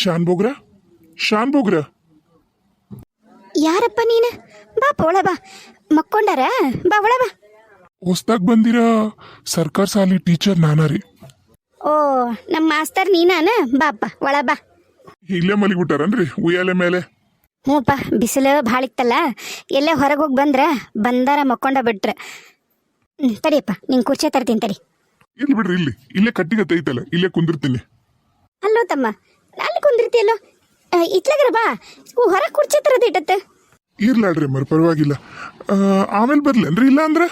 ಶಾನ್ ಬೋಗ್ರ ಶಾನ್ ಬೋಗ್ರ ಯಾರಪ್ಪ ನೀನು? ಬಾ ಒಳ ಬಾ. ಮಕ್ಕೊಂಡಾರ? ಬಾ ಒಳ ಬಾ. ಹೊಸ್ದಾಗ್ ಬಂದಿರ ಸರ್ಕಾರ ಶಾಲೆ ಟೀಚರ್ ನಾನಾ ರೀ ಓ ನಮ್ಮ ಮಾಸ್ತರ್ ನೀನಾನ? ಬಾಪ್ಪ ಒಳ ಬಾ. ಇಲ್ಲೇ ಮಲಗಿಬಿಟ್ಟಾರನ್ರಿ ಉಯ್ಯಾಲೆ ಮೇಲೆ? ಹ್ಞೂಪ್ಪ ಬಿಸಿಲು ಭಾಳ ಇತ್ತಲ್ಲ? ಎಲ್ಲೇ ಹೊರಗೆ ಹೋಗಿ ಬಂದ್ರೆ ಬಂದಾರ ಮಕ್ಕೊಂಡ ಬಿಟ್ರೆ. ತಡಿಯಪ್ಪ ನಿಂಗೆ ಕುರ್ಚೆ ತರ್ತೀನಿ ತಡಿ. ಇಲ್ಲಿ ಬಿಡ್ರಿ ಇಲ್ಲಿ. ಇಲ್ಲೇ ಕಟ್ಟಿಗೆ ತೈತಲ್ಲ ಇಲ್ಲೇ ಕುಂದಿರ್ತೀನಿ. ಅಲ್ಲೋ ತಮ್ಮ ಅಲ್ಲಿ. ಕುಂದಿರ್ತಿಯಲ್ಲೋ ಇತ್ಲಾಗ್ರ ಬಾ. ಹೊರಗೆ ಕುರ್ಚಿ ತರದ ಇಟ್ಟತ್ತೆ. ಇರ್ಲಾಡ್ರಿ ಮರ್ ಪರವಾಗಿಲ್ಲ. ಆಮೇಲೆ ಬರ್ಲೇನ್ರಿ ಇಲ್ಲ ಅಂದ್ರೆ?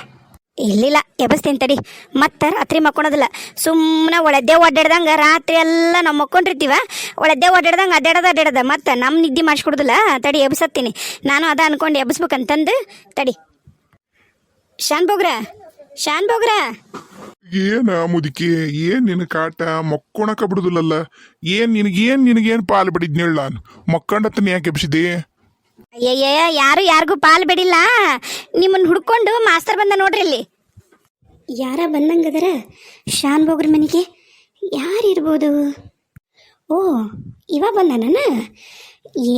ಇಲ್ಲಿಲ್ಲ ಎಬಸ್ತೀನಿ ತಡಿ. ಮತ್ತೆ ರಾತ್ರಿ ಮಕ್ಕೊಳೋದಿಲ್ಲ. ಸುಮ್ಮನೆ ಒಳದ್ದೆ ಒಡ್ಡಾಡ್ದಂಗೆ ರಾತ್ರಿ ಎಲ್ಲ ನಾವು ಮಕ್ಕೊಂಡಿರ್ತೀವ. ಒಳದ್ದೆ ಒಡ್ಡಾಡ್ದಂಗೆ ಅಡ್ಡಾಡದ ಅಡ್ಡಾಡದ ಮತ್ತೆ ನಮ್ಮ ನಿದ್ದೆ ಮಾಡಿಸ್ಕೊಡುದಿಲ್ಲ. ತಡಿ ಎಬ್ಸತ್ತೀನಿ ನಾನು ಅದ ಅನ್ಕೊಂಡು ಎಬ್ಸ್ಬೇಕಂತಂದು ತಡಿ. ಶಾನ್ ಬೋಗ್ರ ಶಾನ್ ಬೋಗ್ರ. ಏನ ಮುದುಕಿ ಏನ್ ನಿನ್ ಕಾಟ? ಮಕ್ಕೊಣಕ ಬಿಡುದಿಲ್ಲಲ್ಲ. ಏನ್ ನಿನಗೇನ್ ನಿನಗೇನ್ ಪಾಲ್ ಬಿಡಿದ್ನೇಳ ನಾನು? ಮಕ್ಕಂಡತ್ತನ ಯಾಕೆ ಎಬ್ಸಿದೆ ಅಯ್ಯಯ್ಯ ಯಾರು ಯಾರಿಗೂ ಪಾಲ್ ಬಿಡಿಲ್ಲ. ನಿಮ್ಮನ್ನ ಹುಡ್ಕೊಂಡು ಮಾಸ್ತರ್ ಬಂದ ನೋಡ್ರಿ ಇಲ್ಲಿ. ಯಾರ ಬಂದಂಗದರ? ಶಾನ್ ಬೋಗ್ರ ಮನೆಗೆ? ಯಾರಿರ್ಬೋದು? ಓ ಇವ ಬಂದನ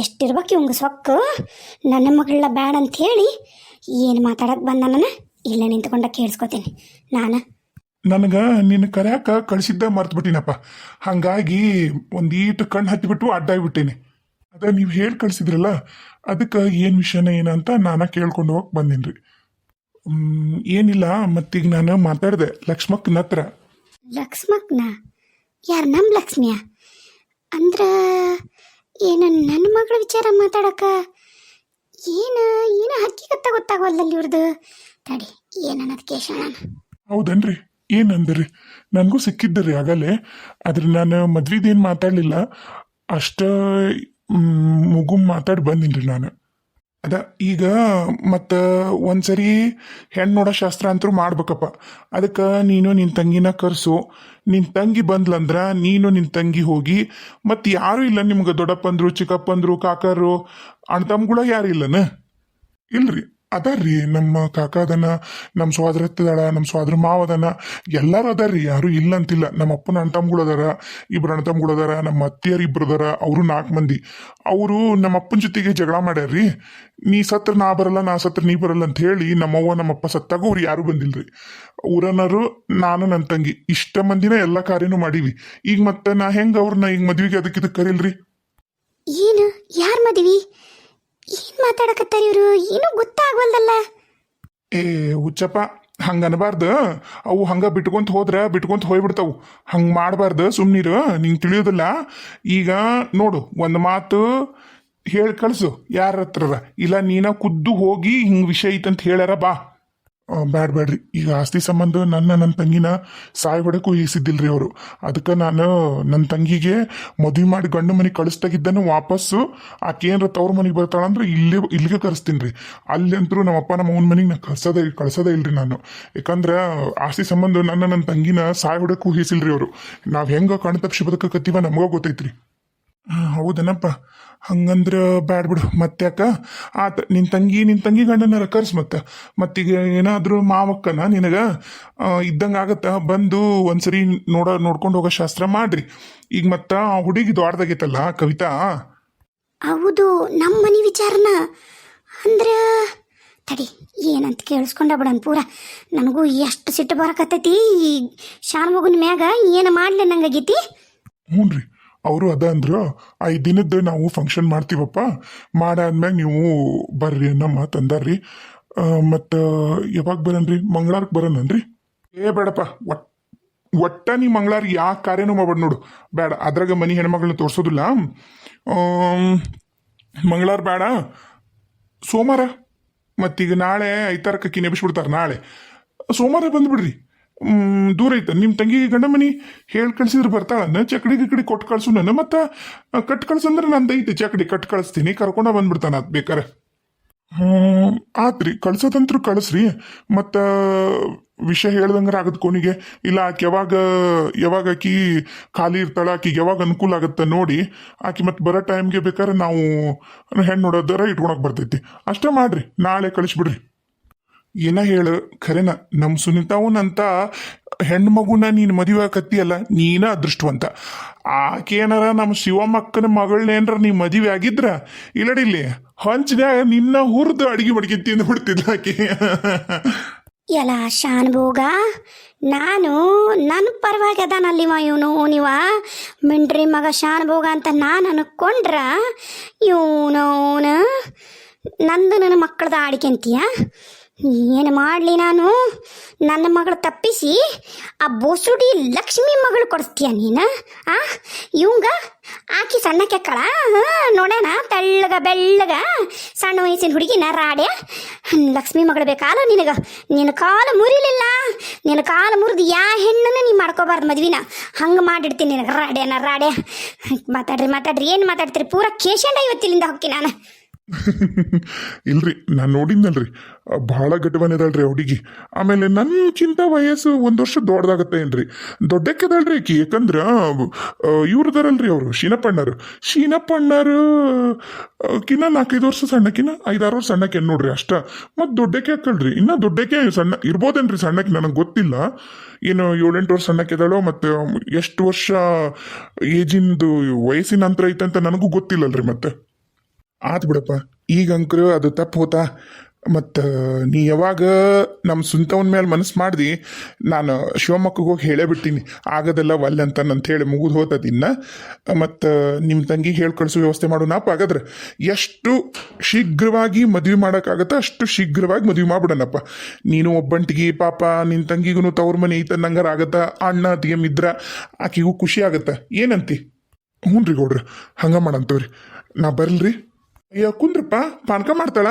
ಎಷ್ಟಿರ್ಬೇಕು ಇವಂಗ ಸೊಕ್ಕು? ನನ್ನ ಮಗಳ ಬ್ಯಾಡ ಅಂತ ಹೇಳಿ ಏನು ಮಾತಾಡಕ್ಕೆ ಬಂದನ ಇಲ್ಲ ನಿಂತ್ಕೊಂಡ ಕೇಳಿಸ್ಕೊತೀನಿ. ನಾನು. ನನಗ ನಿನ್ನ ಕರ್ಯಾಕ ಕಳಿಸಿದ್ದ ಮರ್ತು ಬಿಟ್ಟಿನಪ್ಪ ಹಂಗಾಗಿ ಒಂದೀಟು ಕಣ್ಣು ಹತ್ತಿಬಿಟ್ಟು ಅಡ್ಡಾಗ್ಬಿಟ್ಟೇನೆ ಅದ ನೀವು ಹೇಳಿ ಕಳ್ಸಿದ್ರಲ್ಲ ಅದಕ್ಕೆ ಏನು ವಿಷಯನ ಏನಂತ ನಾನು ಕೇಳ್ಕೊಂಡು ಹೋಗಿ ಬಂದೀನಿ ಹ್ಮ್, ಏನಿಲ್ಲ ಮತ್ತೀಗ ನಾನು ಮಾತಾಡಿದೆ ಲಕ್ಷ್ಮಕ್ಕನ ಹತ್ರ. ಲಕ್ಷ್ಮಕ್ನ? ಯಾರು ನಮ್ಮ ಲಕ್ಷ್ಮಿಯ? ಅಂದ್ರ ಏನ ನನ್ನ ಮಗಳ ವಿಚಾರ ಮಾತಾಡಕ? ಏನು ಏನು ಹಕ್ಕಿಗತ್ತ ಗೊತ್ತಾಗವಲ್ಲಲ್ಲಿ ಇವ್ರದ್ದು ತಡಿ ಏನನ್ನೋದು ಕೇಶ ಹೌದನ್ರಿ? ಏನಂದ್ರಿ? ನನಗೂ ಸಿಕ್ಕಿದ್ದರಿ ಆಗಲೇ. ಆದ್ರೆ ನಾನು ಮದ್ವಿದೇನು ಮಾತಾಡಲಿಲ್ಲ. ಅಷ್ಟ ಮುಗುಮ್ ಮುಗು ಮಾತಾಡಿ ಬಂದಿನ್ರಿ ನಾನು. ಅದ, ಈಗ ಮತ್ತು ಒಂದ್ಸರಿ ಹೆಣ್ಣು ನೋಡೋ ಶಾಸ್ತ್ರ ಅಂತೂ ಮಾಡ್ಬೇಕಪ್ಪ. ಅದಕ್ಕೆ ನೀನು ನಿನ್ನ ತಂಗಿನ ಕರೆಸು. ನಿನ್ನ ತಂಗಿ ಬಂದ್ಲಂದ್ರ ನೀನು ನಿನ್ನ ತಂಗಿ ಹೋಗಿ ಮತ್ತು ಯಾರೂ ಇಲ್ಲ ನಿಮ್ಗೆ, ದೊಡ್ಡಪ್ಪಂದ್ರು, ಚಿಕ್ಕಪ್ಪಂದ್ರು, ಕಾಕರು ಅಣ್ಣ ಅಣ್ತಮ್ಗಳ ಯಾರು ಇಲ್ಲನ? ಇಲ್ರಿ. ಅದಾರ್ರಿ, ನಮ್ಮ ಕಾಕ ಅದನ ನಮ್ಮ ಸ್ವಾದ್ರತ್ತದಳ ನಮ್ಮ ಸ್ವಾದ್ರ ಮಾವ ಅದನ ಎಲ್ಲಾರು ಅದಾರ್ರಿ. ಯಾರು ಇಲ್ಲ ಅಂತಿಲ್ಲ ನಮ್ಮ ಅಪ್ಪನ ಅಣ್ತಮ್ಗಳು ಅದಾರ, ಇಬ್ರು ಅಣ್ತಮ್ಗಳು ಅದಾರ, ನಮ್ಮ ಅತ್ತಿಯರು ಇಬ್ರು ಅದಾರ, ಅವರು ನಾಲ್ಕು ಮಂದಿ. ಅವರು ನಮ್ಮ ಅಪ್ಪನ ಜೊತೆಗೆ ಜಗಳ ಮಾಡ್ಯಾರ್ರಿ. ನೀ ಸತ್ರ, ನಾ ಬರಲ್ಲ, ನಾ ಸತ್ರ, ನೀ ಬರಲ್ಲ ಅಂತ ಹೇಳಿ ನಮ್ಮವ್ವ ನಮ್ಮಪ್ಪ ಸತ್ತಾಗ ಅವ್ರು ಯಾರು ಬಂದಿಲ್ರಿ. ಊರನ್ನರು ನಾನು, ನನ್ನ ತಂಗಿ. ಇಷ್ಟ ಮಂದಿನ ಎಲ್ಲ ಕಾರ್ಯನೂ ಮಾಡೀವಿ. ಈಗ ಮತ್ತೆ ನಾ ಹೆಂಗ ಅವ್ರನ್ನ ಈಗ ಮದ್ವಿಗೆ ಅದಕ್ಕೆ ಕರೀಲ್ರಿ? ಏನು? ಯಾರ ಮದ್ವಿ? ಏನು ಮಾತಾಡಕತ್ತಾರ ಇವರು, ಏನು ಗೊತ್ತಾಗವಲ್ದಲ್ಲ. ಏ, ಹುಚ್ಚಪ್ಪ, ಹಂಗ ಅನ್ಬಾರ್ದ. ಅವು ಹಂಗ ಬಿಟ್ಕೊಂತ ಹೋದ್ರ ಬಿಟ್ಕೊಂತ ಹೋಗ್ಬಿಡ್ತಾವು ಹಂಗ ಮಾಡಬಾರ್ದು ಸುಮ್ನಿರು, ನಿಂಗೆ ತಿಳಿಯೋದಿಲ್ಲ. ಈಗ ನೋಡು, ಒಂದು ಮಾತು ಹೇಳಿ, ಕಳ್ಸು. ಯಾರ ಹತ್ರ ಇಲ್ಲ, ನೀನ ಖುದ್ದು ಹೋಗಿ ಹಿಂಗ್ ವಿಷಯ ಐತಂತ ಹೇಳ್ಯಾರ ಬಾ. ಬ್ಯಾಡ್, ಬ್ಯಾಡ್ರಿ. ಈಗ ಆಸ್ತಿ ಸಂಬಂಧ ನನ್ನ ನನ್ನ ತಂಗಿನ ಸಾಯ್ ಹೊಡಕ್ಕೂ ಈಸಿದ್ದಿಲ್ರಿ ಅವರು. ಅದಕ್ಕೆ ನಾನು ನನ್ನ ತಂಗಿಗೆ ಮದುವೆ ಮಾಡಿ ಗಂಡು ಮನೆಗೆ ಕಳಿಸ್ದಾಗಿದ್ದನ್ನು ವಾಪಸ್ಸು ಆಕೆ ಏನಾರ ತವ್ರ ಮನೆಗೆ ಬರ್ತಾಳಂದ್ರೆ ಇಲ್ಲೇ, ಇಲ್ಲಿಗೆ ಕರೆಸ್ತೀನಿ ರೀ ಅಲ್ಲಂತರೂ ನಮ್ಮಪ್ಪ ನಮ್ಮ ಅವ್ನ ಮನೆಗೆ ನಾನು ಕಳ್ಸೋದೇ ಕಳ್ಸೋದೇ ಇಲ್ರಿ ನಾನು. ಯಾಕಂದ್ರೆ ಆಸ್ತಿ ಸಂಬಂಧ ನನ್ನ ನನ್ನ ತಂಗಿನ ಸಾಯ್ ಹೊಡಕ್ಕೂ ಈಸಿಲ್ರಿ ಅವರು. ನಾವು ಹೆಂಗೆ ಕಣ್ ತಪ್ಪಿಸಿ ಬದುಕಕತ್ತೀವ ನಮಗೂ ಗೊತ್ತೈತ್ರಿ. ಹೌದನಪ್ಪ. ಹಂಗಂದ್ರೆ ಬ್ಯಾಡ್ ಬಿಡು. ಮತ್ತ್ಯಾಕ? ಆತ ನಿನ್ ತಂಗಿ ನಿನ್ ತಂಗಿ ಗಂಡನ ಕರ್ಸ್ ಮತ್ತೆ. ಮತ್ತೀಗ ಏನಾದರೂ ಮಾವಕ್ಕನ ನಿನಗ ಇದ್ದಂಗ ಆಗತ್ತ ಬಂದು ಒಂದ್ಸರಿ ನೋಡ ನೋಡ್ಕೊಂಡು ಹೋಗೋ ಶಾಸ್ತ್ರ ಮಾಡ್ರಿ. ಈಗ ಮತ್ತ ಆ ಹುಡುಗಿ ದೊಡ್ಡದಾಗೈತಲ್ಲ ಕವಿತಾ? ಹೌದು ನಮ್ಮ ಮನೆ ವಿಚಾರನ. ಅಂದ್ರೆ ತಡಿ ಏನಂತ ಕೇಳಿಸ್ಕೊಂಡ ಬಿಡನ್ ಪೂರ. ನನಗೂ ಎಷ್ಟು ಸಿಟ್ಟು ಬರಕತ್ತೈತಿ? ಈ ಶಾನ್ ಮಗುನ ಮ್ಯಾಗ ಏನು ಮಾಡ್ಲಿ ನಂಗಾಗೈತಿ? ಹ್ಞೂನ್ರಿ ಅವರು ಅದ ಅಂದ್ರು, ಐದು ದಿನದ ನಾವು ಫಂಕ್ಷನ್ ಮಾಡ್ತೀವಪ್ಪ, ಮಾಡಾದ್ಮ್ಯಾಗ ನೀವು ಬರ್ರಿ ಅನ್ನೋ ಮಾತು ಅಂದಾರ್ರಿ. ಮತ್ತು ಯಾವಾಗ ಬರನ್ರಿ? ಮಂಗಳಾರಕ್ಕೆ ಬರೋಣನ್ರಿ ಏ, ಬೇಡಪ್ಪ, ಒಟ್, ಒಟ್ಟ ನೀ ಮಂಗಳಾರ ಯಾವ ಕಾರ್ಯನೂ ಮಾಡ್ಬೇಡ ನೋಡು. ಬೇಡ ಅದ್ರಾಗ ಮನೆ ಹೆಣ್ಮಗಳನ್ನ ತೋರಿಸೋದಿಲ್ಲ. ಮಂಗಳಾರ ಬೇಡ ಸೋಮವಾರ ಮತ್ತೀಗ ನಾಳೆ ಐತಾರಕ್ಕೆ ನೆಬಿಸ್ಬಿಡ್ತಾರೆ ನಾಳೆ. ಸೋಮವಾರ ಬಂದ್ಬಿಡ್ರಿ. ದೂರ ಐತೆ. ನಿಮ್ಮ ತಂಗಿ ಗಂಡ ಮನಿ ಹೇಳಿ ಕಳ್ಸಿದ್ರೆ ಬರ್ತಾಳನ್ನ ಚಕಡಿ ಗಿಕಡಿ ಕೊಟ್ಟು ಕಳ್ಸು ನನ್ನ. ಮತ್ತೆ ಕಟ್ ಕಳ್ಸಂದ್ರೆ ನಂದು ಐತೆ. ಚಕಡಿ, ಕಟ್ ಕಳಿಸ್ತೀನಿ. ಕರ್ಕೊಂಡ ಬಂದ್ಬಿಡ್ತಾನ ಅದು ಬೇಕಾರೆ. ಆತ್ರಿ. ಕಳ್ಸೋದಂತ್ರು ಕಳಿಸ್ರಿ. ಮತ್ತು ವಿಷಯ ಹೇಳ್ದಂಗಾರ ಆಗದ ಕೊನಿಗೆ ಇಲ್ಲ, ಆಕೆ ಯಾವಾಗ ಯಾವಾಗ ಆಕಿ ಖಾಲಿ ಇರ್ತಾಳೆ, ಆಕಿಗೆ ಯಾವಾಗ ಅನುಕೂಲ ಆಗುತ್ತೆ ನೋಡಿ. ಆಕೆ ಮತ್ತೆ ಬರೋ ಟೈಮ್ಗೆ ಬೇಕಾದ್ರೆ ನಾವು, ಹೆಣ್ಣು ನೋಡೋದರ ಇಟ್ಕೊಳಕ್ ಬರ್ತೈತಿ. ಅಷ್ಟೇ ಮಾಡ್ರಿ. ನಾಳೆ ಕಳಿಸ್ಬಿಡ್ರಿ. ಏನ ಹೇಳು? ಖರೇನ ನಮ್ಮ ಸುನಿತಾವನಂತ ಹೆಣ್ಣು ಮಗುನ ನೀನು ಮದುವೆ ಆಕತ್ತಿಯಲ್ಲ, ನೀನ ಅದೃಷ್ಟವಂತ. ಆಕೇನಾರ ನಮ್ಮ ಶಿವಮಕ್ಕನ ಮಗಳನ್ನೇನ್ರ ನೀ ಮದುವೆ ಆಗಿದ್ರ? ಇಲ್ಲಡಿಲ್ಲಿ ಹಂಚನ್ಯಾಗ ನಿನ್ನ ಹುರಿದು ಅಡಿಗೆ ಮಡಿಗೆ ತಿಂದು ಬಿಡ್ತಿದ್ಲ ಆಕೆ. ಎಲ್ಲ ಶಾನ್ಭೋಗ ನಾನು ನನ್ನ ಪರವಾಗಿ ಅದಾನಲ್ಲಿವ ಇವನು, ನೀವ? ಮಿಂಡ್ರಿ ಮಗ ಶಾನ್ಭೋಗ ಅಂತ ನಾನು ಅನ್ಕೊಂಡ್ರ, ಇವನವನ ನಂದು ನನ್ನ ಮಕ್ಕಳದ ಆಡಿಕೆಂತೀಯ ಏನು ಮಾಡಲಿ ನಾನು? ನನ್ನ ಮಗಳು ತಪ್ಪಿಸಿ ಆ ಬೋಸುಡಿ ಲಕ್ಷ್ಮಿ ಮಗಳು ಕೊಡಿಸ್ತೀಯ ನೀನು? ಆ? ಇವಂಗ ಆಕಿ ಸಣ್ಣ ಕೆಕ್ಕಳ? ನೋಡೋಣ ತೆಳ್ಳಗ, ಬೆಳ್ಳಗ ಸಣ್ಣ ವಯಸ್ಸಿನ ಹುಡುಗಿನ ರಾಡೆ ಲಕ್ಷ್ಮಿ ಮಗಳು ಬೇಕಾಲ ನಿನಗ? ನಿನ್ನ ಕಾಲು ಮುರಿಲಿಲ್ಲ. ನಿನ್ನ ಕಾಲು ಮುರಿದು ಯಾ ಹೆಣ್ಣನ್ನು ನೀ ಮಾಡ್ಕೋಬಾರ್ದು ಮದ್ವಿನ? ಹಂಗೆ ಮಾಡಿಡ್ತೀನಿ ನಿನಗೆ ರಾಡ್ಯನ ರಾಡೆ ಮಾತಾಡ್ರಿ ಮಾತಾಡ್ರಿ. ಏನು ಮಾತಾಡ್ತೀರಿ? ಪೂರ ಕೇಶಂಡ ಇವತ್ತಿಲಿಂದ ಹೊಕ್ಕಿ ನಾನು. ಇಲ್ರಿ, ನಾನು ನೋಡಿದ್ನಲ್ರಿ. ಬಹಳ ಗಡ್ಡವನಿದಾಳ್ರಿ ಹುಡುಗಿ. ಆಮೇಲೆ ಚಿಂತಾ ವಯಸ್ಸು ಒಂದು ವರ್ಷ ದೊಡ್ಡದಾಗತ್ತೆ ಏನ್ರಿ. ದೊಡ್ಡಕ್ಕೆದಾಳ್ರಿ ಆಕಿ, ಯಾಕಂದ್ರ ಇವ್ರದಾರಲ್ರಿ ಅವರು, ಶೀನಪ್ಪಣ್ಣರು. ಶೀನಪ್ಪಣ್ಣರು ಕಿನ್ನ ನಾಲ್ಕೈದು ವರ್ಷ ಸಣ್ಣಕಿನ ಐದಾರು ವರ್ಷ ಸಣ್ಣಕ್ಕೆ ನೋಡ್ರಿ ಅಷ್ಟ. ಮತ್ತೆ ದೊಡ್ಡಕ್ಕೆ ಹಾಕಳ್ರಿ ಇನ್ನ ದೊಡ್ಡಕ್ಕೆ ಸಣ್ಣ, ಇರ್ಬೋದೇನ್ರಿ ಸಣ್ಣಕ್ಕೆ ನನಗೆ ಗೊತ್ತಿಲ್ಲ. ಏನು ಏಳೆಂಟು ವರ್ಷ ಸಣ್ಣಕ್ಕೆದಾಳೋ ಮತ್ತು ಎಷ್ಟು ವರ್ಷ ಏಜಿಂದು ವಯಸ್ಸಿನ ಅಂತರ ಅಂತ ನನಗೂ ಗೊತ್ತಿಲ್ಲಲ್ರಿ ಮತ್ತೆ. ಆತ್ ಬಿಡಪ್ಪ. ಈಗ ಅಂಕ್ರು ಅದು ತಪ್ಪು ಹೋತಾ? ಮತ್ತು, ನೀ ಯಾವಾಗ ನಮ್ಮ ಸುಂತವನ ಮೇಲೆ ಮನಸ್ಸು ಮಾಡ್ದಿ, ನಾನು ಶಿವಮೊಗ್ಗಕ್ಕೆ ಹೋಗಿ ಹೇಳೇ ಬಿಡ್ತೀನಿ. ಆಗದೆಲ್ಲ ಒಲ್ಲೆ ಅಂತ ಹೇಳಿ ಮುಗಿದು ಹೋತದ ಇನ್ನ. ಮತ್ತು ನಿಮ್ಮ ತಂಗಿಗೆ ಹೇಳಿ ವ್ಯವಸ್ಥೆ ನಾಪ ಹಾಗಾದ್ರೆ ಎಷ್ಟು ಶೀಘ್ರವಾಗಿ ಮದುವೆ ಮಾಡೋಕ್ಕಾಗತ್ತೆ ಅಷ್ಟು ಶೀಘ್ರವಾಗಿ ಮದುವೆ ಮಾಡ್ಬಿಡೋಣಪ್ಪ ನೀನು ಒಬ್ಬಂಟಿಗೆ, ಪಾಪ ನಿನ್ನ ತಂಗಿಗೂ ತವ್ರ ಮನೆ ಐತ ನಂಗಾರ ಆಗತ್ತೆ? ಅಣ್ಣ, ಅತ್ತಿಗೆ ಮಿದ್ರ ಆಕಿಗೂ ಖುಷಿ ಆಗತ್ತೆ? ಏನಂತಿ? ಹ್ಞೂ ರೀ ಗೌಡ್ರಿ, ಹಂಗ ಮಾಡಂತವ್ರಿ. ನಾ ಬರ್ಲ್ರಿ. ಅಯ್ಯೋ, ಕುಂದ್ರಪ್ಪ, ಪಾನಕ ಮಾಡ್ತಾಳ?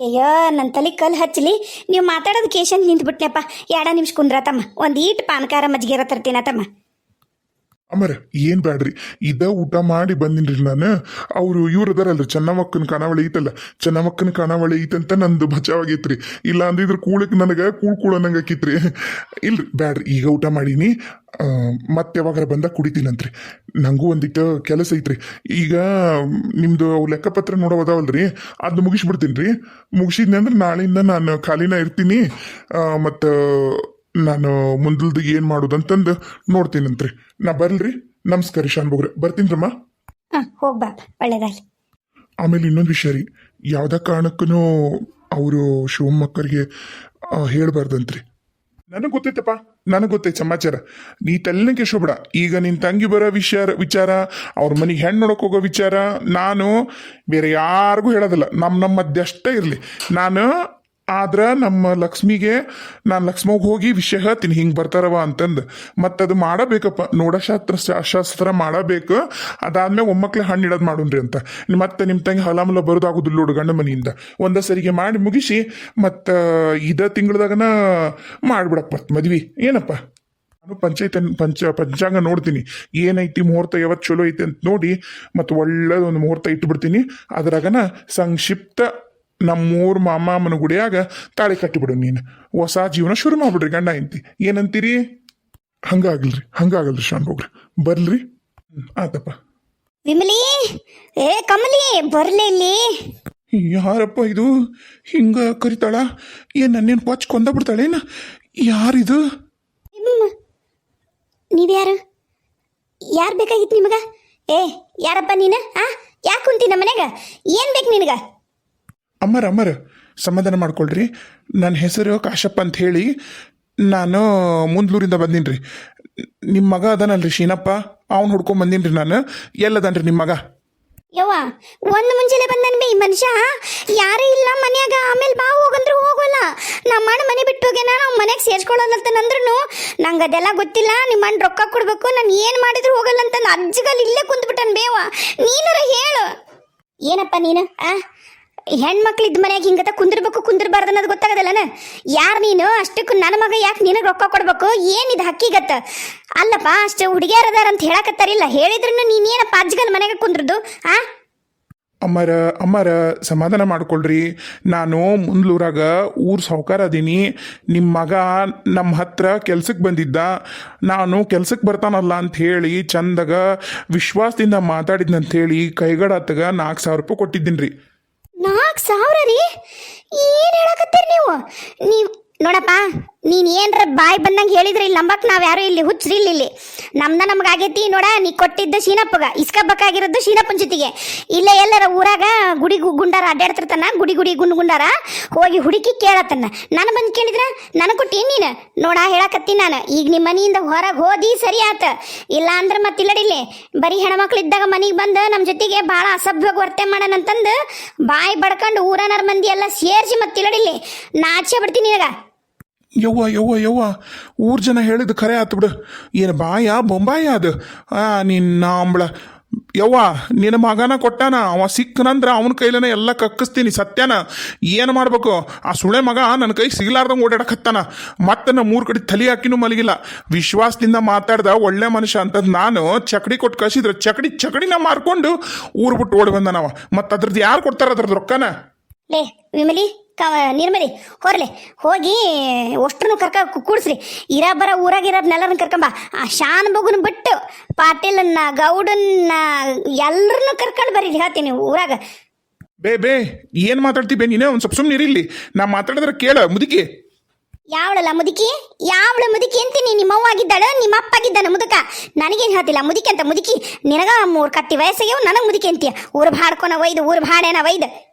ಅಯ್ಯೋ ನನ್ನ ತಲೆ ಕಲ್ಲು ಹಚ್ಚಲಿ. ನೀವು ಮಾತಾಡೋದು ಕೇಶನ್ ನಿಂತ್ಬಿಟ್ನಪ್ಪ. ಎರಡು ನಿಮಿಷ ಕುಂದ್ರತಮ್ಮ. ಒಂದು ಈಟ್ ಪಾನಕಾರ ಮಜ್ಜಿಗೆರ ತರ್ತೀನತಮ್ಮ. ಅಮರ, ಏನ್ ಬ್ಯಾಡ್ರಿ? ಇದ ಊಟ ಮಾಡಿ ಬಂದಿನ್ರಿ ನಾನು. ಅವರು ಇವ್ರು ಅದಾರಲ್ರಿ, ಚೆನ್ನಮ್ಮಕ್ಕನ ಖಾನಾವಳಿ ಐತಲ್ಲ, ಚೆನ್ನಮ್ಮಕ್ಕನ ಖಾನಾವಳಿ ಐತಂತ ನಂದು ಬಚಾವಾಗೈತ್ರಿ. ಇಲ್ಲ ಅಂದಿದ್ರ ಕೂಳಕ್ ನನಗೆ ಕೂಳ್ ಕೂಳ ನಂಗೆ ಆಕಿತ್ರಿ ಇಲ್ರಿ, ಬ್ಯಾಡ್ರಿ, ಈಗ ಊಟ ಮಾಡೀನಿ. ಮತ್ತೆ ಯಾವಾಗಾರ ಬಂದಾಗ ಕುಡಿತೀನಂತ್ರಿ. ನಂಗೂ ಒಂದಿಟ್ಟು ಕೆಲಸ ಐತ್ರಿ. ಈಗ ಅವು ಲೆಕ್ಕಪತ್ರ ನೋಡೋದಾವಲ್ರಿ ಅದು ಮುಗಿಸ್ಬಿಡ್ತೀನಿ ರೀ ಮುಗಿಸಿದ್ನಿ ಅಂದ್ರೆ ನಾಳೆಯಿಂದ ನಾನು ಖಾಲಿನ ಇರ್ತೀನಿ. ಮತ್ತು ನಾನು ಮುಂದಲ್ದು ಏನು ಮಾಡೋದು ಅಂತಂದು ನೋಡ್ತೀನಂತ್ರಿ. ನಾ ಬರ್ಲ್ರಿ ನಮಸ್ಕಾರ ಶಾನ್ ಬೋಗ್ರೆ ಬರ್ತೀನ್ರಮ್ಮ ಹಾಂ ಹೋಗ್ಬಾ ಒಳ್ಳೇದಾಗಲಿ. ಆಮೇಲೆ ಇನ್ನೊಂದು ವಿಷಯ ರೀ ಯಾವುದೇ ಕಾರಣಕ್ಕೂ ಅವರು ಶಿವಮ್ಮಕ್ಕರಿಗೆ ಹೇಳ್ಬಾರ್ದಂತ್ರಿ. ನನಗೆ ಗೊತ್ತೈತಪ್ಪ ನನಗೆ ಗೊತ್ತೈತೆ ಸಮಾಚಾರ. ನೀ ತಲೆನೇ ಬಿಡ ಈಗ ನಿನ್ನ ತಂಗಿ ಬರೋ ವಿಚಾರ ವಿಚಾರ ಅವ್ರ ಮನೆಗೆ ಹೆಣ್ಣು ನೋಡೋಕೆ ಹೋಗೋ ವಿಚಾರ ನಾನು ಬೇರೆ ಯಾರಿಗೂ ಹೇಳೋದಿಲ್ಲ. ನಮ್ಮ ನಮ್ಮ ಮಧ್ಯೆ ಅಷ್ಟೇ ಇರಲಿ. ನಾನು ಆದ್ರೆ ನಮ್ಮ ಲಕ್ಷ್ಮಿಗೆ, ನಾನು ಲಕ್ಷ್ಮಿಗೆ ಹೋಗಿ ವಿಷಯ ಹೇಳ್ತೀನಿ, ಹಿಂಗೆ ಬರ್ತಾರವ ಅಂತಂದು. ಮತ್ತೆ ಅದು ಮಾಡಬೇಕಪ್ಪ. ನೋಡಶಾಸ್ತ್ರ ಶಾಸ್ತ್ರ ಮಾಡಬೇಕು. ಅದಾದ್ಮೇಲೆ ಒಮ್ಮಕ್ಳೆ ಹಣ್ಣು ಇಡೋದು ಮಾಡೋಣ್ರಿ ಅಂತ. ಮತ್ತೆ ನಿಮ್ಮ ತಂಗಿ ಹಲಾಮಲ ಬರೋದಾಗೋದಿಲ್ಲ ನೋಡು ಗಂಡ ಮನೆಯಿಂದ. ಒಂದೇ ಸರಿಗೆ ಮಾಡಿ ಮುಗಿಸಿ, ಮತ್ತು ಇದ ತಿಂಗಳದಾಗನ ಮಾಡ್ಬಿಡಪ್ಪ ಮದ್ವಿ. ಏನಪ್ಪ? ನಾನು ಪಂಚಾಯತ್, ಪಂಚ, ಪಂಚಾಂಗ ನೋಡ್ತೀನಿ. ಏನೈತಿ ಮುಹೂರ್ತ ಯಾವತ್ತು ಚಲೋ ಐತಿ ಅಂತ ನೋಡಿ, ಮತ್ತು ಒಳ್ಳೇದೊಂದು ಮುಹೂರ್ತ ಇಟ್ಬಿಡ್ತೀನಿ. ಅದ್ರಾಗನ ಸಂಕ್ಷಿಪ್ತ ನಮ್ಮೂರ್ ಮಾಮಾಮನ ಗುಡಿಯಾಗ ತಾಳಿ ಕಟ್ಟಿಬಿಡು ನೀನು. ಹೊಸ ಜೀವನ ಶುರು ಮಾಡ್ಬಿಡ್ರಿ ಗಂಡ ಹೆಂಡತಿ. ಏನಂತೀರಿ? ಹಂಗಾಗಲ್ರಿ ಹಂಗಾಗಲ್ರಿ ಶಾನ್ ಹೋಗ್ರಿ. ಬರ್ಲ್ರಿ. ಆತಪ್ಪ. ವಿಮಲಿ ಏ ಕಮಲಿ ಬರ್ಲಿ ಇಲ್ಲಿ. ಯಾರಪ್ಪ ಇದು? ಹಿಂಗ ಕರಿತಾಳ? ಏನ್ ನನ್ನೇನು ಕೊಚ್ಚ ಕೊಂದ ಬಿಡ್ತಾಳೇನ ಯಾರಿದು? ನೀವ್ಯಾರು? ಯಾರು ಬೇಕಾಗಿತ್ತು ನಿಮಗ? ಏ ಯಾರಪ್ಪ ನೀನು? ಆ ಯಾಕೆ ಕುಂತಿ ನಮ್ಮ ಮನ್ಯಾಗ ಏನು ಬೇಕು ನಿನಗ? ಅಮ್ಮರ ಅಮ್ಮರ ಸಮಾಧಾನ ಮಾಡ್ಕೊಳ್ರಿ. ನನ್ನ ಹೆಸರು ಕಾಶಪ್ಪ ಅಂತ ಹೇಳಿ ನಾನು ಮುಂದ್ಲೂರಿಂದ ಬಂದೀನಿ ರೀ ನಿಮ್ಮ ಮಗ ಅದನಲ್ರಿ ಶೀನಪ್ಪ. ಅವ್ನು ಹುಡ್ಕೊಂಡ್ ಬಂದೀನಿ ರೀ ನಾನು. ಎಲ್ಲದನ್ರಿ ನಿಮ್ಮ ಮಗ? ಯವ್ವ, ಒಂದು ಮುಂಜಾನೆ ಬಂದನ್ ಬಿ ಮನುಷ್ಯ. ಯಾರೇ ಇಲ್ಲ ಮನ್ಯಾಗ, ಆಮೇಲೆ ಬಾ ಹೋಗಂದ್ರು ಹೋಗೋಲ್ಲ. ನಮ್ಮ ಅಣ್ಣ ಮನೆ ಬಿಟ್ಟು ಹೋಗ್ಯಾನ ನಾವು ಮನೆಗೆ ಸೇರ್ಸ್ಕೊಳ್ಳೋಲ್ಲಂತಂದ್ರೂ ನಂಗೆ ಅದೆಲ್ಲ ಗೊತ್ತಿಲ್ಲ ನಿಮ್ಮ ಅಣ್ಣ ರೊಕ್ಕ ಕೊಡ್ಬೇಕು, ನಾನು ಏನು ಮಾಡಿದ್ರು ಹೋಗಲ್ಲ ಅಂತ ಅಜ್ಜಗಲ್ಲಿ ಇಲ್ಲೇ ಕುಂತ್ಬಿಟ್ಟನ್ ಬೇವ ನೀನಾರ ಹೇಳು. ಏನಪ್ಪ ನೀನು, ಆ? ಹೆಣ್ಮಕ್ಳಿದ್ ಮನೆಯಾಗ ಹಿಂಗತ ಕುಂದಿರ್ಬೇಕು, ಕುಂದಿರ್ಬಾರ್ದು ಅನ್ನೋದು ಗೊತ್ತಾಗದಲ್ಲನ? ಯಾರು ನೀನು? ಅಷ್ಟಕ್ಕೂ ನನ್ನ ಮಗ ಯಾಕೆ ನಿನಗೆ ರೊಕ್ಕ ಕೊಡ್ಬೇಕು? ಏನಿದು ಹಕ್ಕಿಗತ್ತ ಅಲ್ಲಪ್ಪ, ಅಷ್ಟು ಹುಡುಗಿಯರದಾರ ಅಂತ ಹೇಳಕತ್ತಾರಿಲ್ಲ. ಹೇಳಿದ್ರು ನೀನೇನಪ್ಪ ಅಜ್ಜಗನ ಮನೆಗೆ ಕುಂದ್ರದು, ಆ? ಅಮ್ಮರ ಅಮ್ಮರ ಸಮಾಧಾನ ಮಾಡ್ಕೊಳ್ರಿ. ನಾನು ಮುಂದ್ಲೂರಾಗ ಊರ್ ಸಾವ್ಕಾರ ಅದೀನಿ. ನಿಮ್ಮ ಮಗ ನಮ್ಮ ಹತ್ರ ಕೆಲ್ಸಕ್ಕೆ ಬಂದಿದ್ದ. ನಾನು ಕೆಲ್ಸಕ್ಕೆ ಬರ್ತಾನಲ್ಲ ಅಂತ ಹೇಳಿ ಚಂದಾಗ ವಿಶ್ವಾಸದಿಂದ ಮಾತಾಡಿದ್ನಂತ ಹೇಳಿ ಕೈಗಡತ್ತಗ ನಾಲ್ಕು ಸಾವಿರ ರೂಪಾಯಿ ಕೊಟ್ಟಿದ್ದೀನಿ ರೀ ನಾಲ್ಕು ಸಾವಿರ ರೀ? ಏನು ಹೇಳಕತ್ತೀರಿ ನೀವು? ನೀವು ನೋಡಪ್ಪ ನೀನ್ ಏನ್ರ ಬಾಯ್ ಬಂದಂಗೆ ಹೇಳಿದ್ರೆ ಇಲ್ಲಿ ನಂಬಕ್ ನಾವ್ ಯಾರು ಇಲ್ಲಿ ಹುಚ್ಚ್ರಿ ಇಲ್ಲಿ ನಮ್ದ ನಮ್ಗಾಗೈತಿ ನೋಡ, ನೀ ಕೊಟ್ಟಿದ್ದ ಶೀನಪ್ಪಗ ಇಸ್ಕಬೇಕಾಗಿರೋದು ಶೀನಪ್ಪನ ಜೊತೆಗೆ. ಇಲ್ಲೇ ಎಲ್ಲರ ಊರಾಗ ಗುಡಿ ಗುಂಡಾರ ಅಡ್ಡಾಡ್ತಿರ್ತಾನ, ಗುಡಿ ಗುಡಿ ಗುಂಡ್ ಗುಂಡಾರ, ಹೋಗಿ ಹುಡುಕಿ ಕೇಳತ್ತನ್ನ ನಾನು ಬಂದು ಕೇಳಿದ್ರ ನನಗೆ ಕೊಟ್ಟಿ ನೀನು. ನೋಡ ಹೇಳಕತ್ತೀನಿ ನಾನು. ಈಗ ನಿಮ್ಮ ಮನೆಯಿಂದ ಹೊರಗೆ ಹೋದಿ ಸರಿ ಆತ. ಇಲ್ಲ ಅಂದ್ರೆ ಮತ್ತೆ ಇಲ್ಲಡಿಲ್ಲಿ ಬರೀ ಹೆಣ್ಮಕ್ಳು ಇದ್ದಾಗ ಮನೆಗೆ ಬಂದು ನಮ್ಮ ಜೊತೆಗೆ ಭಾಳ ಅಸಭ್ಯವಾಗಿ ವರ್ತನೆ ಮಾಡನಂತಂದು ಬಾಯಿ ಬಡ್ಕೊಂಡು ಊರನರ ಮಂದಿ ಎಲ್ಲ ಸೇರಿಸಿ ಮತ್ತೆ ಇಲ್ಲಡಿಲ್ಲಿ ನಾಚೆ ಬಿಡ್ತೀನಿ ನಿನಗ. ಯವ್ವ ಯವ್ವ ಯವ್ವ, ಊರ್ ಜನ ಹೇಳಿದ ಖರೆ ಆತು ಬಿಡು. ಏನು ಬಾಯ, ಬೊಂಬಾಯ ಅದು? ಆ ನಿನ್ನ ಅಂಬಳ. ಯವ್ವ, ನಿನ್ನ ಮಗನ ಕೊಟ್ಟಾನ, ಅವ ಸಿಕ್ಕನಂದ್ರೆ ಅವನ ಕೈಲೇ ಎಲ್ಲ ಕಕ್ಕಿಸ್ತೀನಿ, ಸತ್ಯನ. ಏನು ಮಾಡ್ಬೇಕು? ಆ ಸುಳೆ ಮಗ ನನ್ನ ಕೈ ಸಿಗಲಾರ್ದಂಗೆ ಓಡಾಡಕತ್ತಾನ. ಮತ್ತೆ ನಮ್ಮ ಮೂರು ಕಡೆ ತಲೆ ಹಾಕಿನೂ ಮಲಗಿಲ್ಲ. ವಿಶ್ವಾಸದಿಂದ ಮಾತಾಡ್ದ ಒಳ್ಳೆ ಮನುಷ್ಯ ಅಂತ ನಾನು ಚಕಡಿ ಕೊಟ್ಟು ಕಳಿಸಿದ್ರೆ, ಚಕಡಿ ಚಕಡಿನ ಮಾರ್ಕೊಂಡು ಊರು ಬಿಟ್ಟು ಓಡಿ ಬಂದನವ. ಮತ್ತು ಅದ್ರದ್ದು ಯಾರು ಕೊಡ್ತಾರ ಅದ್ರದ್ದು ರೊಕ್ಕನ? ಲೇ, ವಿಮಲಿ ನಿರ್ಮಲಿ ಹೋರ್ಲಿ ಹೋಗಿ ಅಷ್ಟ್ರನ್ನು ಕರ್ಕ ಕೂಡ್ಸ್ರಿ. ಇರ ಬರ ಊರಾಗ ಇರೋದ್ನೆಲ್ಲರನ್ನ ಕರ್ಕೊಂಬ. ಆ ಶಾನ್ ಬಗುನ್ ಬಿಟ್ಟು ಪಾಟೀಲನ್ನ ಗೌಡನ್ನ ಎಲ್ಲರನ್ನು ಕರ್ಕೊಂಡು ಬರ್ರಿ ಹೇಳ್ತೀನಿ ಊರಾಗ. ಬೇ ಬೇ ಏನು ಮಾತಾಡ್ತೀವಿ ಬೇ ನೀನೇ ಒಂದು ಸ್ವಲ್ಪ ಸುಮ್ಮನೆ ಇರಿಲ್ಲಿ. ನಾ ಮಾತಾಡಿದ್ರೆ ಕೇಳ ಮುದುಕಿ. ಯಾವಳಲ್ಲ ಮುದುಕಿ? ಯಾವಳ ಮುದುಕಿ ಅಂತೀನಿ? ನಿಮ್ಮ ಅವ್ವ ಆಗಿದ್ದಾಳ ನಿಮ್ಮ ಅಪ್ಪ ಆಗಿದ್ದಾನ ಮುದುಕ? ನನಗೇನು ಹೇಳ್ತಿಲ್ಲ ಮುದುಕಿ ಅಂತ ಮುದುಕಿ. ನಿನಗ ಮೂರು ಕತ್ತಿ ವಯಸ್ಸಿಗೆ ನನಗೆ ಮುದುಕಿ ಅಂತೀಯ. ಊರು ಬಾಡ್ಕೊನ ಒಯ್ದು ಊರು ಭಾಡೇನ ಒಯ್ದು.